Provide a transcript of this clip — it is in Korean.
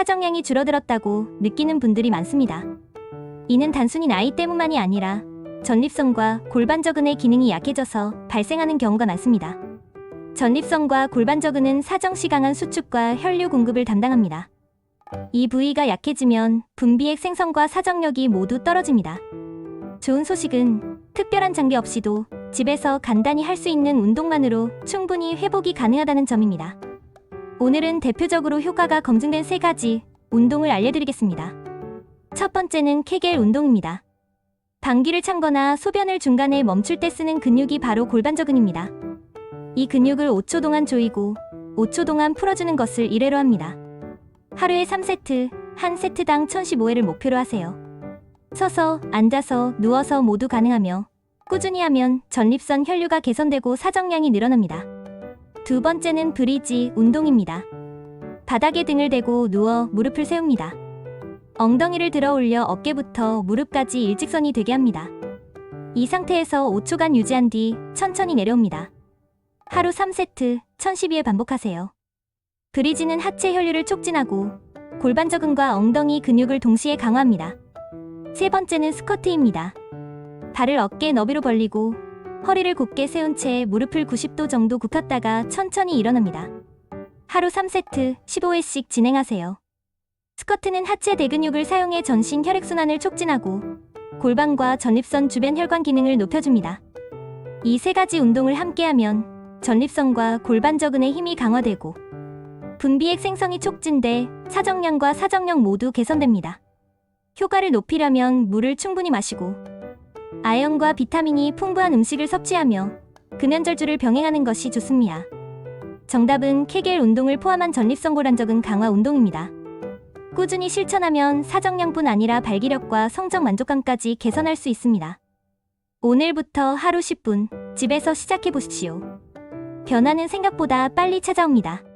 사정량이 줄어들었다고 느끼는 분들이 많습니다. 이는 단순히 나이 때문만이 아니라 전립선과 골반저근의 기능이 약해져서 발생하는 경우가 많습니다. 전립선과 골반저근은 사정시 강한 수축과 혈류 공급을 담당합니다. 이 부위가 약해지면 분비액 생성과 사정력이 모두 떨어집니다. 좋은 소식은 특별한 장비 없이도 집에서 간단히 할 수 있는 운동만으로 충분히 회복이 가능하다는 점입니다. 오늘은 대표적으로 효과가 검증된 세 가지 운동을 알려드리겠습니다. 첫 번째는 케겔 운동입니다. 방귀를 찬거나 소변을 중간에 멈출 때 쓰는 근육이 바로 골반저근입니다. 이 근육을 5초 동안 조이고 5초 동안 풀어주는 것을 1회로 합니다. 하루에 3세트, 한 세트당 1015회를 목표로 하세요. 서서, 앉아서, 누워서 모두 가능하며 꾸준히 하면 전립선 혈류가 개선되고 사정량이 늘어납니다. 두 번째는 브리지 운동입니다. 바닥에 등을 대고 누워 무릎을 세웁니다. 엉덩이를 들어 올려 어깨부터 무릎까지 일직선이 되게 합니다. 이 상태에서 5초간 유지한 뒤 천천히 내려옵니다. 하루 3세트, 1012회 반복하세요. 브리지는 하체 혈류를 촉진하고 골반 저근과 엉덩이 근육을 동시에 강화합니다. 세 번째는 스쿼트입니다. 발을 어깨 너비로 벌리고 허리를 곧게 세운 채 무릎을 90도 정도 굽혔다가 천천히 일어납니다. 하루 3세트 15회씩 진행하세요. 스쿼트는 하체 대근육을 사용해 전신 혈액순환을 촉진하고 골반과 전립선 주변 혈관 기능을 높여줍니다. 이 세 가지 운동을 함께하면 전립선과 골반 저근의 힘이 강화되고 분비액 생성이 촉진돼 사정량과 사정력 모두 개선됩니다. 효과를 높이려면 물을 충분히 마시고 아연과 비타민이 풍부한 음식을 섭취하며 금연절주를 병행하는 것이 좋습니다. 정답은 케겔 운동을 포함한 전립선 골반저근 강화 운동입니다. 꾸준히 실천하면 사정량뿐 아니라 발기력과 성적 만족감까지 개선할 수 있습니다. 오늘부터 하루 10분 집에서 시작해 보십시오. 변화는 생각보다 빨리 찾아옵니다.